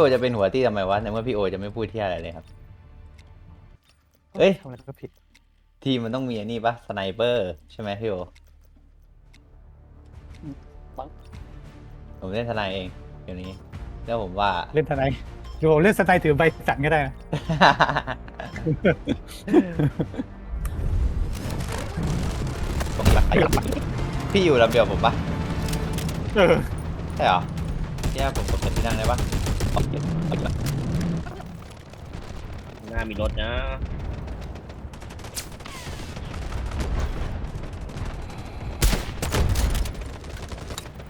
พี่โอจะเป็นหัวที่ทำไมวะในเมื่อพี่โอจะไม่พูดที่อะไรเลยครับ เอ้ย ทำอะไรก็ผิด ทีมมันต้องมีอันนี้ปะสไนเปอร์ใช่ไหมพี่โอบังผมเล่นทนายเองเดี๋ยวนี้ แล้วผมว่า เล่นทนายโยเล่นสไตล์ถือใบสั่นก็ได้นะผมรักพี่อยู่ลำเดียวผมปะเออ ใช่เหรอเนี่ยผมกดเป็นที่นั่งได้ปะ หน้ามีรถนะ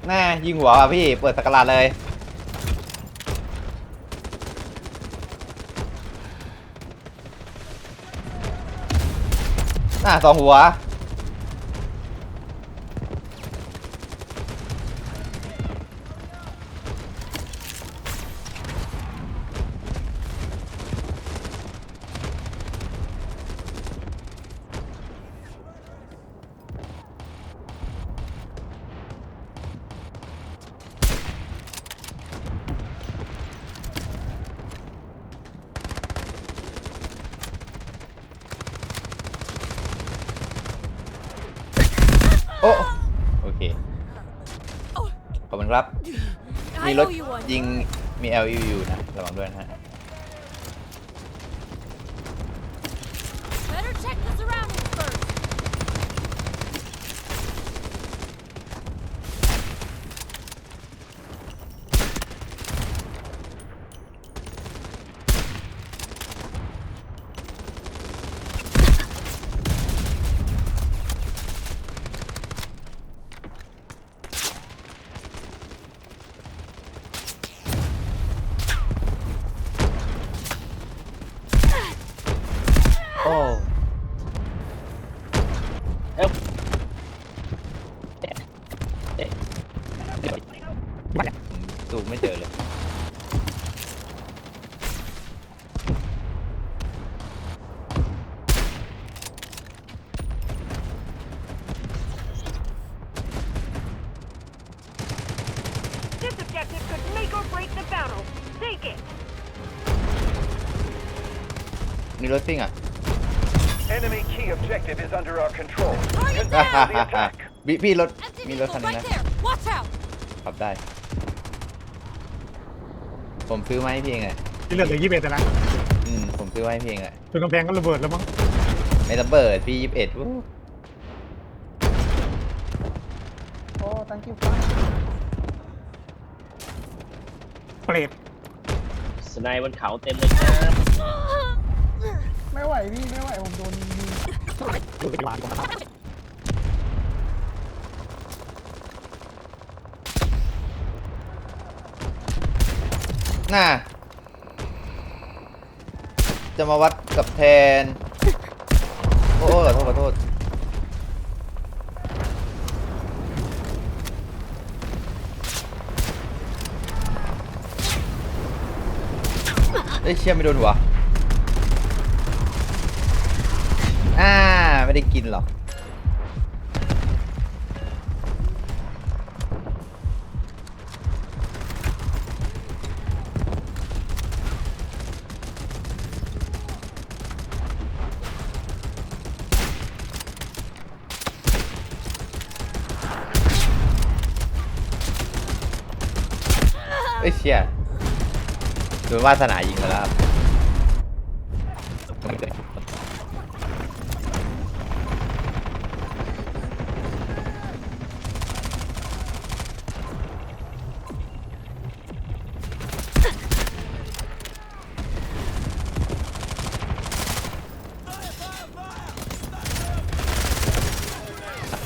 แน่ยิงหัวว่ะพี่ เปิดสกราดเลยหน้าสองหัว โอ้โอเค ขอบคุณครับ มี I รถ know you want. ยิงมี LU นะ ระวังด้วยนะฮะ Better check the surroundings first. โอ้เอ้าสูงไม่เจอเลย This objective could make or break the battle. Take it. นี่รถซิ่งอะ Enemy key objective is under our control. Target Continue the attack. พี่พี่รถมี Empty รถคัน vehicle นี้ right นะ there. Watch out. ขับได้ ผมซื้อมาให้พี่เองอะที่เหลือเหลือยี่สิบเอ็ดแต่ละอืม ผมซื้อมาให้พี่เองอะจนกำแพงก็ระเบิดแล้วมั้งไม่ระเบิดพี่ยี่สิบเอ็ดโอ้ thank you เปรตสไนบนเขาเต็มเลยครับ ไม่ไหวพี่ไม่ไหวผมโดนยิงดูเป็นล้านกว่าครับน่าจะมาวัดกับแทน โอ้ขอโทษขอโทษเอ้ยเชี่ยไม่โดนหัว อ่า ไม่ได้กินหรอก เอ้ยเชี่ยดูวาสนายิงมาแล้วครับ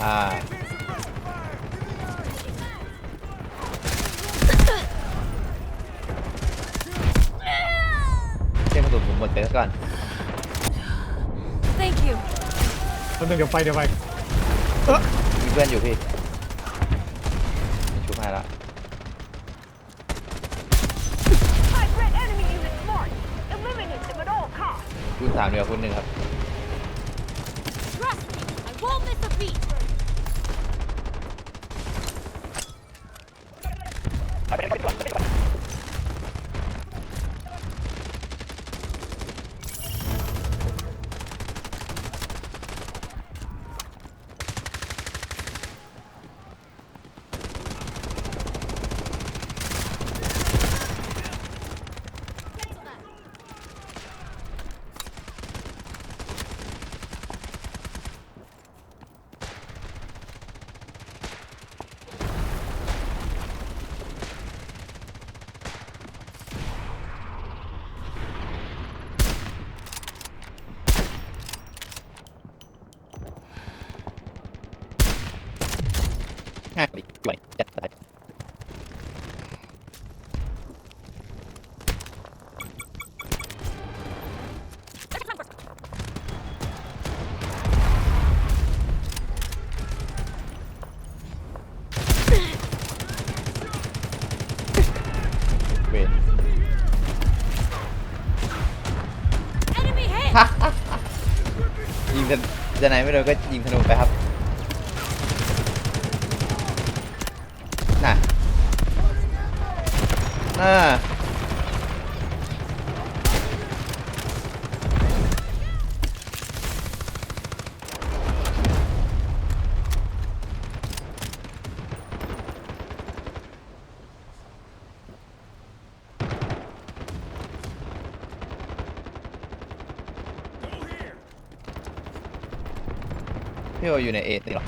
อ่า เช่นกระ สุนผมหมดไปแล้วก่อน Thank you. แล้วเดี๋ยวไปเดี๋ยวไปมีเพื่อนอยู่พี่มีชุบให้ละ High threat enemy units marked. Eliminate them at all costs. คุณสามเดียวคุณหนึ่งครับ Trust me, I won't miss a beat. ไหวจัดไป เวน Enemy hit! ยิงกัน จะไหนไม่โดนก็ยิงธนูไปครับ น่ะ น่ะ พี่โออยู่ในเอตีหรอ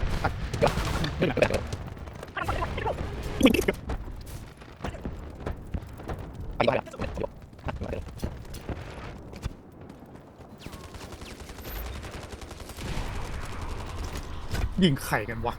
ยิงไข่กันวะ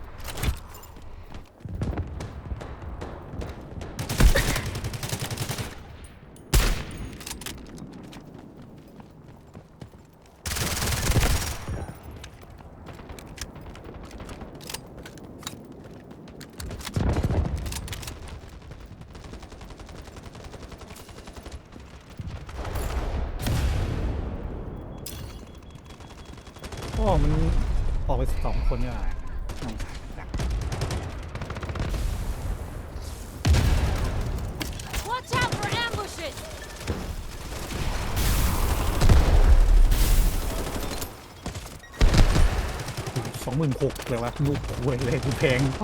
อ้มันออกไปสองคนเนี่ยว่ะ Watch out for ambushes! สองหมื่นหกเลยวะลูกหวยเลยกูแพงไป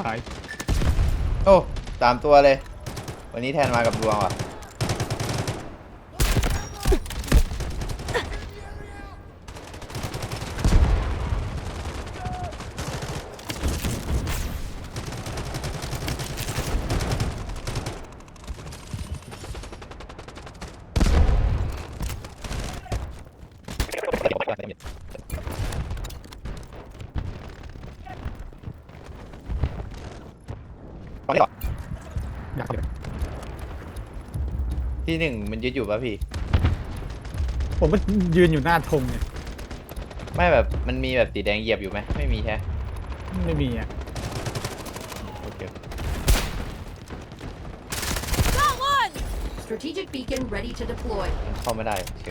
โอ้สามตัวเลย วันนี้แทนมากับดวงว่ะ อยากเลยที่หนึ่งมันยึดอยู่ป่ะพี่ ผมก็ยืนอยู่หน้าธงเนี่ย ไม่แบบมันมีแบบสีแดงเหยียบอยู่ไหมไม่มีใช่ไม่มีอะโอเค Got one! Strategic beacon ready to deploy. มันเข้าไม่ได้โอเค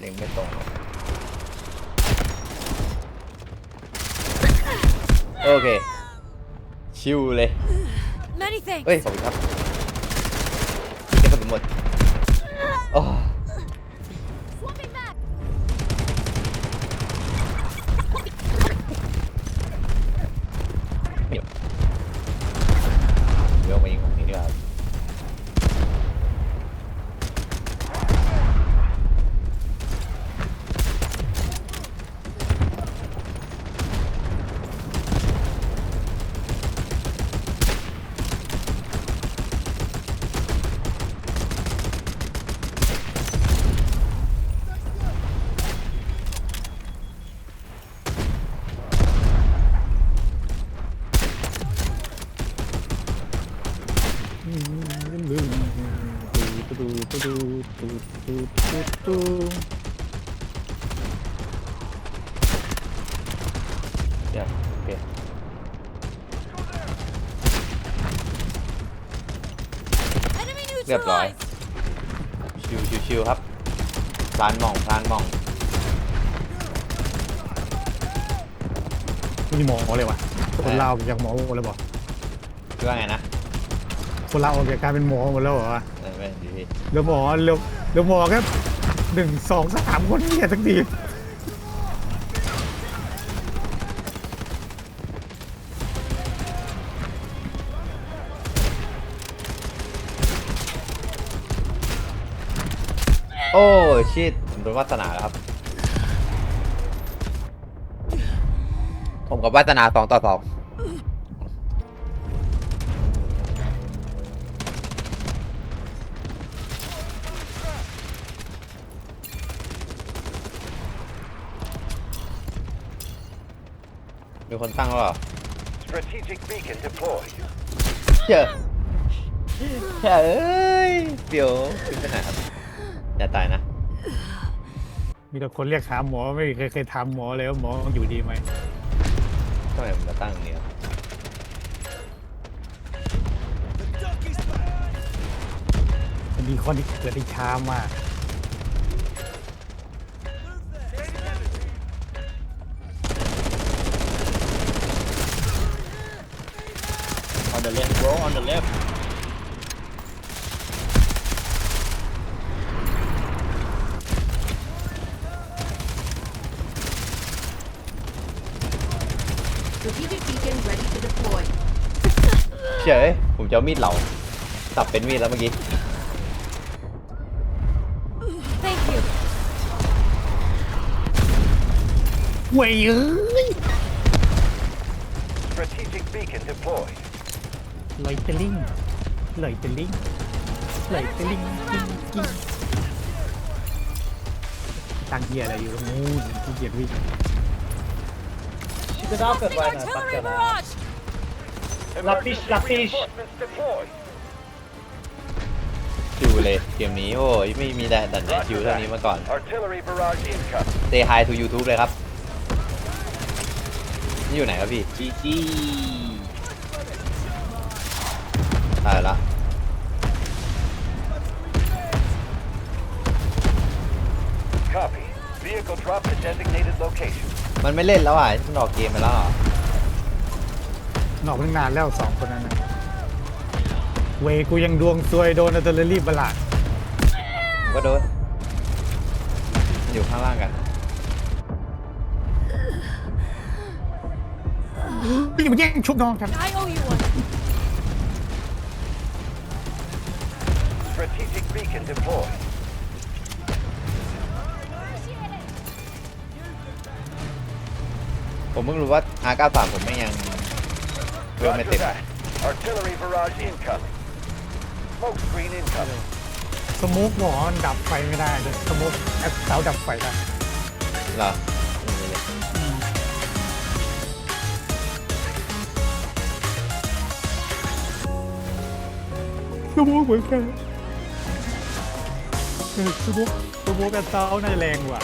เล็งไม่ตรงโอเค ชิวเลย Many thanks! เอ้ย ขอบคุณครับเก็บกระสุนหมดโอ้ Swapping back! เดี๋ยวเดี๋ยวมายิงของนี้ดีกว่าครับเดี๋ยวโอเค Enemy เรียบร้อย neutralized! ชิวชิวชิวครับพลานหมองพลานหมองมีหมอเลยว่ะคนเราจากหมอเลยบอกคือว่าไงนะคนเราออกจากการเป็นหมอหมดแล้วเหรอวะเออไม่ดีพี่เหลือหมอเหลือเหลือหมอแค่หนึ่งสองสามคนเนี่ยสักที โอ้ชิตผมโดนวาสนาแล้วครับ ผมกับวาสนาสองต่อสองมีคนตั้งแล้วเหรอ Strategic beacon deployed. เจอเฮ้ยเดี๋ยวขึ้นไปไหนครับ อย่าตายนะ มีแต่คนเรียกหาหมอไม่เคยเคยถามหมอเลยว่าหมออยู่ดีไหมทำไมผมมาตั้งอย่างนี้ครับมันมีคนที่เกิดที่ช้ามาก on the left bro on the left ส Strategic beacon ready to deploy. เฉยผมจะเอามีดเหลาสับเป็นมีดแล้วเมื่อกี้ Thank you. เว้ยเอ้ย Strategic beacon deployed. ลอยเตลิงลอยเตลิงลอยเตลิงกิ้งกิ้งตั้งเฮียอะไรอยู่ตรงนู้นที่เกียจวิ่ง Big artillery barrage! Emergency reinforcements deployed. ชิวเลยเกมนี้โอ้ยไม่มีแต่ดันไหนชิวเท่านี้มาก่อน Artillery barrage incoming. Say hi to YouTube เลยครับ นี่อยู่ไหนครับพี่ GG ตายละ Copy. Vehicle drop to designated location. มันไม่เล่นแล้วอะมันออกเกมไปแล้วเหรอ นอกตั้งนานแล้วสองคนนั้นนะเวกูยังดวงซวยโดนอัลเทอร์รี่บลาดผมก็โดนมันอยู่ข้างล่างกัน พี่มาแย่งชุบน้องกัน I owe you one. Strategic beacon deployed. ผมเพิ่งรู้ว่า R93 ผมไม่ยัง เริ่มไม่ Roger เต็ม that. Artillery barrage incoming. Smoke screen incoming. สโมุกหมอดับไฟไม่ได้แต่สโมุกแอปเสาดับไฟได้เหรอไม่มีเลยสโมุกเหมือนกันเออสโมุกสโมุกแอปเสาน่าจะแรงกว่า